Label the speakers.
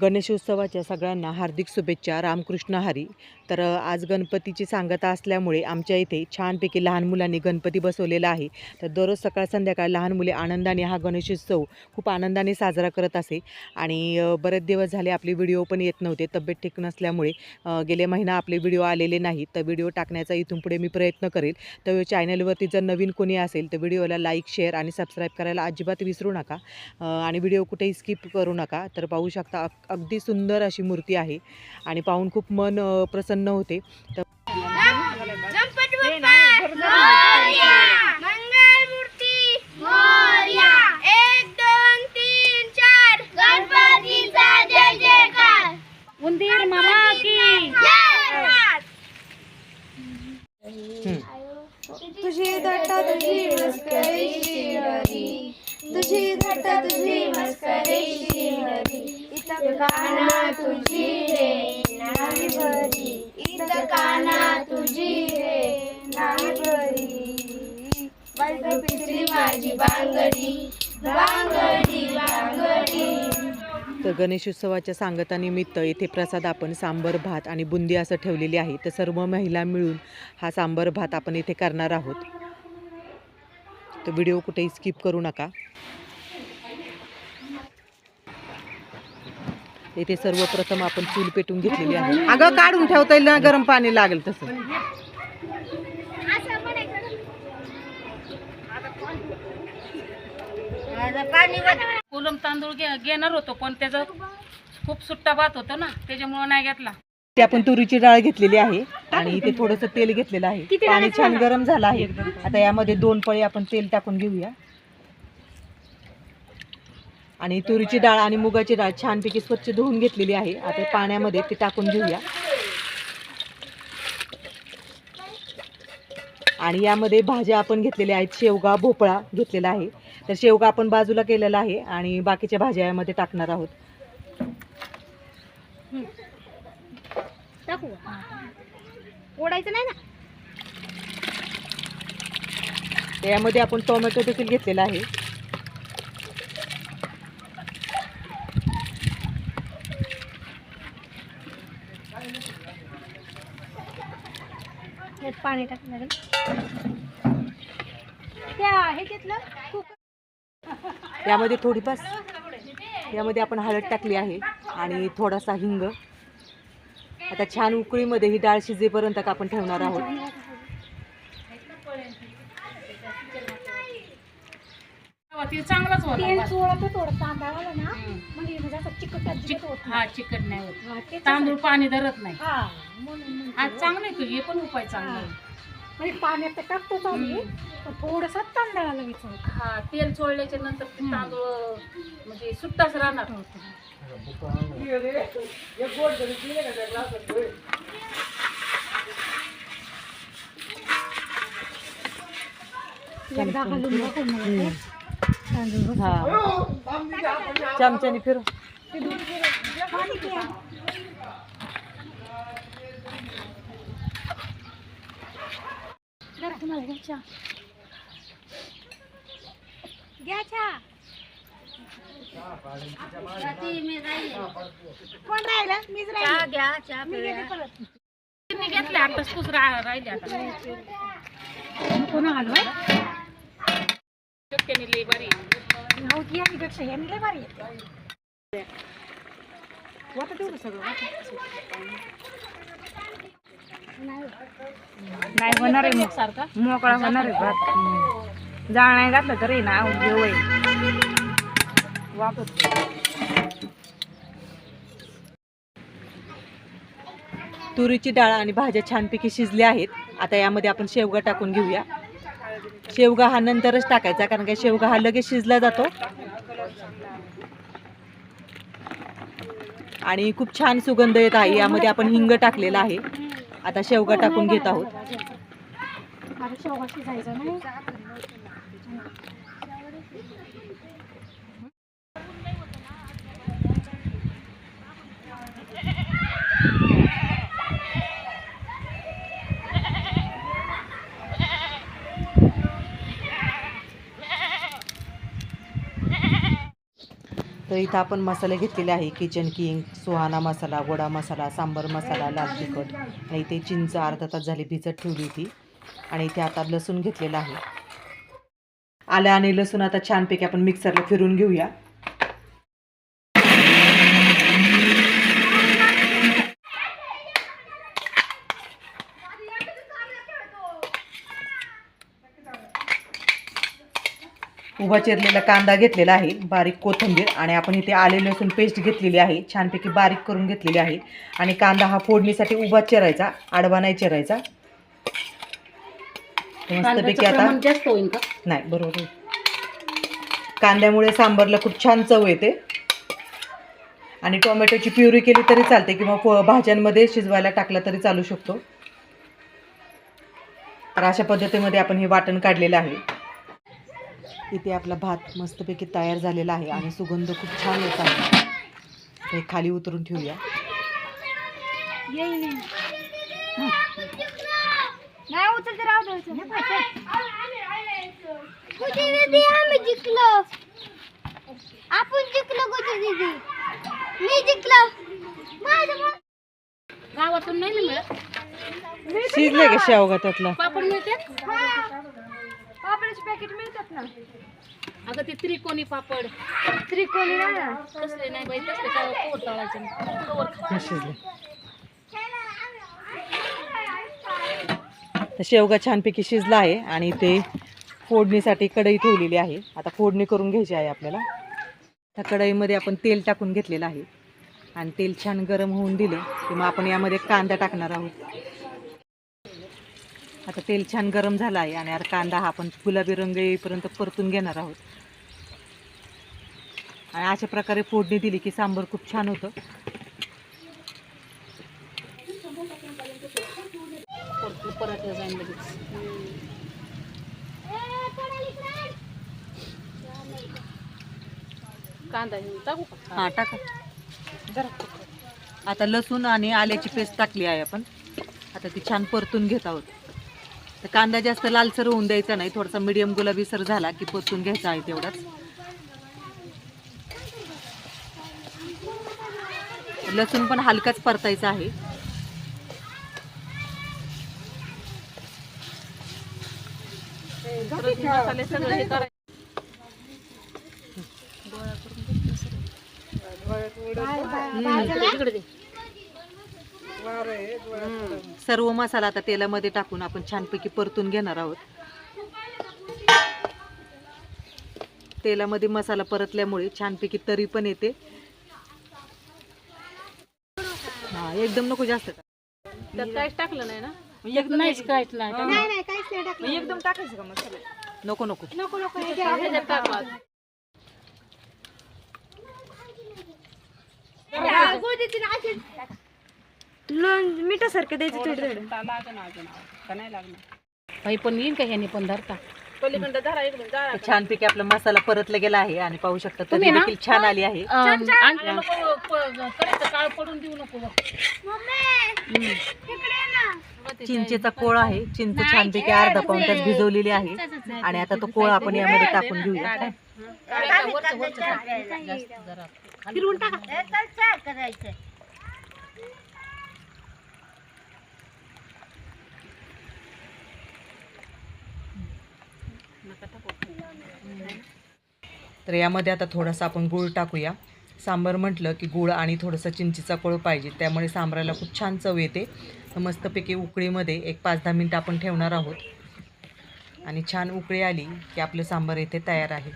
Speaker 1: गणेशोत्सवाच्या सगळ्यांना हार्दिक शुभेच्छा रामकृष्ण हरी. तर आज गणपतीची सांगता असल्यामुळे आमच्या इथे छानपैकी लहान मुलांनी गणपती बसवलेला आहे. तर दररोज सकाळ संध्याकाळ लहान मुले आनंदाने हा गणेशोत्सव खूप आनंदाने साजरा करत असे. आणि बरेच दिवस झाले आपले व्हिडिओ पण येत नव्हते तब्येत ठीक नसल्यामुळे गेले महिना आपले व्हिडिओ आलेले नाहीत. तर व्हिडिओ टाकण्याचा इथून पुढे मी प्रयत्न करेल. तर चॅनलवरती जर नवीन कोणी असेल तर व्हिडिओला लाईक शेअर आणि सबस्क्राईब करायला अजिबात विसरू नका. आणि व्हिडिओ कुठेही स्किप करू नका. तर पाहू शकता अगदी सुंदर अशी मूर्ती आहे आणि पाहून खूप मन प्रसन्न होते. तर
Speaker 2: तुझी दट्टा तुझी मस्करीची हरी तुझी दट्टा तुझी इथं काना तुझी रे नाही काना तुझी रे नाही पिसली माझी बांगडी बांगडी बांगडी.
Speaker 1: तर गणेशोत्सवाच्या सांगतानिमित्त येथे प्रसाद आपण सांबर भात आणि बुंदी असं ठेवलेली आहे. तर सर्व महिला मिळून हा सांबर भात आपण इथे करणार आहोत. तर व्हिडिओ कुठेही स्किप करू नका. येथे सर्वप्रथम आपण चूल पेटून घेतलेली आहे. अगं काढून ठेवता येईल ना गरम पाणी लागेल तसं.
Speaker 3: कोलम तांदूळ घे- घेणार होतो पण त्याचा खूप सुट्टा भात होतो ना त्याच्यामुळे नाही घेतला.
Speaker 1: ते आपण तुरीची डाळ घेतलेली आहे आणि इथे थोडंसं तेल घेतलेलं आहे. पाणी छान गरम झालं आहे. आता यामध्ये दोन पळी आपण तेल टाकून घेऊया. आणि तुरीची डाळ आणि मुगाची डाळ छानपैकी स्वच्छ धुवून घेतलेली आहे. आता पाण्यामध्ये ती टाकून घेऊया. आणि यामध्ये भाज्या आपण घेतलेल्या आहेत. शेवगा भोपळा घेतलेला आहे. तर शेवगा आपण बाजूला केलेला आहे आणि बाकीच्या भाज्या यामध्ये टाकणार आहोत.
Speaker 2: टाकू. ओढायचं नाही ना?
Speaker 1: यामध्ये आपण टोमॅटो देखील घेतलेला आहे.
Speaker 2: यात पाणी टाकलं लागेल त्या हे घेतलं कुकर.
Speaker 1: यामध्ये थोडी बस यामध्ये आपण हळद टाकली आहे आणि थोडासा हिंग. आता छान उकळीमध्ये ही डाळ शिजेपर्यंत का आपण ठेवणार आहोत.
Speaker 3: ते चांगलाच
Speaker 2: तेल
Speaker 3: होता
Speaker 2: चोळत थोडं तांदळा आलं ना म्हणजे म्हणजे असं चिकट चिकट होत
Speaker 3: हा चिकट नाही होत.
Speaker 2: हा, ते
Speaker 3: तांदूळ पाणी धरत नाही.
Speaker 2: हा म्हणून म्हणते.
Speaker 3: हा चांगलं आहे की हे पण उपाय चांगला आहे.
Speaker 2: म्हणजे पाण्यात तर टाकतो आम्ही पण थोडंसं तांदळाला विचार
Speaker 3: हा तेल चोळल्याच्या नंतर ते तांदूळ म्हणजे सुट्टाच राहणार.
Speaker 2: एकदा घालून बघू मला ते.
Speaker 1: हा चमच्याने फिर
Speaker 2: घ्या. घ्या चहा. घ्या चहा. कोण राहिलं मीच राहिली परत
Speaker 3: तिने घेतले आता तूच रा- राहिले आता
Speaker 2: कोण हलवाय
Speaker 3: लई बरी
Speaker 2: येते वाटत तेवढं सगळं
Speaker 4: नाही. होणार आहे.
Speaker 3: मग सारखा.
Speaker 4: मोकळा होणार आहे भात. जाळ नाही घातलं तरी ना जेव वापस
Speaker 1: तुरीची डाळ आणि भाज्या छानपैकी शिजल्या आहेत. आता यामध्ये आपण शेवगा टाकून घेऊया. शेवगा हा नंतरच टाकायचा कारण का शेवगा हा लगेच शिजला जातो. आणि खूप छान सुगंध येत आहे यामध्ये आपण हिंग टाकलेला आहे. आता शेवगा टाकून घेत आहोत.
Speaker 2: शेवगा
Speaker 1: तर इथं आपण मसाले घेतलेले आहे. किचन किंग सुहाना मसाला गोडा मसाला सांबर मसाला लाल तिखट. आणि इथे चिंच अर्धा तास झाली भिजत ठेवली होती. आणि इथे आता लसूण घेतलेला आहे. आलं आणि लसूण आता छानपैकी आपण मिक्सरला फिरून घेऊया. उभा चिरलेला कांदा घेतलेला आहे बारीक कोथिंबीर आणि आपण इथे आले लसूण पेस्ट घेतलेली आहे छानपैकी बारीक करून घेतलेली आहे. आणि कांदा हा फोडणीसाठी उभा चिरायचा आडवा नाही चिरायचा. मस्तपैकी आता नाही बरोबर. कांद्यामुळे सांबारला खूप छान चव येते. आणि टोमॅटोची प्युरी केली तरी चालते किंवा भाज्यांमध्ये शिजवायला टाकला तरी चालू शकतो. तर अशा पद्धतीमध्ये आपण हे वाटण काढलेलं आहे. इथे आपला भात मस्तपैकी तयार झालेला आहे आणि सुगंध खूप छान येत आहे. हे खाली उतरून ठेवूया.
Speaker 2: नाही उचलते राहू दे आम्ही जिंकलो. आपण जिंकलो गोटे दीदी मी जिंकलो.
Speaker 3: गावातून नाही ना मिळत?
Speaker 1: शिजले का शेवगा त्यातला?
Speaker 3: पापड मिळते?
Speaker 2: पापडाचे पॅकेट मिळतात ना.
Speaker 3: अगं ते त्रिकोणी पापड.
Speaker 2: त्रिकोणी नाही ना.
Speaker 3: तसले नाही बाई तसले काय कोर तळायचे नाही. कवर खा.
Speaker 1: शिजले तर शेवगा छानपैकी शिजला आहे आणि ते फोडणीसाठी कढई ठेवलेली आहे. आता फोडणी करून घ्यायची आहे आपल्याला. त्या कढईमध्ये आपण तेल टाकून घेतलेलं आहे. आणि तेल छान गरम होऊन दिलं की मग आपण यामध्ये कांदा टाकणार आहोत. आता तेल छान गरम झालं आहे आणि आता कांदा हा आपण गुलाबी रंग येईपर्यंत परतून घेणार आहोत. आणि अशा प्रकारे फोडणी दिली की सांबर खूप छान होतं.
Speaker 3: परत- कांदा हे टाकू
Speaker 1: हा टाका. आता लसूण आणि आल्याची पेस्ट टाकली आहे आपण. आता ती छान परतून घेत आहोत. तर कांदा जास्त लालसर होऊन द्यायचा नाही. थोडासा मिडियम गुलाबीसर झाला की परतून घ्यायचा आहे तेवढाच. लसूण पण हलकाच परतायचा आहे.
Speaker 3: हे सगळं
Speaker 1: सर्व मसाला आता तेलामध्ये टाकून आपण छानपैकी परतून घेणार आहोत. तेलामध्ये मसाला परतल्यामुळे छानपैकी तरी पण येते. हा एकदम नको जास्त टाक.
Speaker 3: त्यात काहीच टाकलं नाही ना? नाहीच काहीच नाही टाकलं.
Speaker 2: नाही नाही काहीच नाही टाकलं.
Speaker 4: एकदम टाकायचं का मसाला?
Speaker 1: नको नको.
Speaker 2: नको नको हे
Speaker 3: ह्याच्यात टाकू.
Speaker 2: गोदीची ना
Speaker 4: लोण मिठासारखं द्यायचं थोडं थोडं.
Speaker 3: बाई पण येईन का ह्याने पण धरता?
Speaker 4: पलीकडं धरा इकडून जाळा
Speaker 1: तर छानपैकी आपला मसाला परतला गेला आहे आणि पाहू शकता तरी
Speaker 3: तुम्ही ना-
Speaker 1: देखील छान आली आहे.
Speaker 3: अं, आणलं नको प- करायचं काळ पडून देऊ नको. बघ.
Speaker 2: मम्मी इकडे ये ना.
Speaker 1: चिंचेचा कोळ आहे. चिंच छानपैकी अर्धा पाऊन तास भिजवलेली आहे. आणि आता तो कोळ आपण यामध्ये टाकून घेऊया. काय?
Speaker 2: फिरवून टाका. करायचं.
Speaker 1: तर यामध्ये आता थोडासा आपण गूळ टाकूया. सांबार म्हटलं की गूळ आणि थोडंसं चिंचीचा कोळ पाहिजे त्यामुळे सांबाराला खूप छान चव येते. मस्तपैकी उकळीमध्ये एक पाच दहा मिनटं आपण ठेवणार आहोत. आणि छान उकळी आली की आपलं सांबार येथे तयार आहे.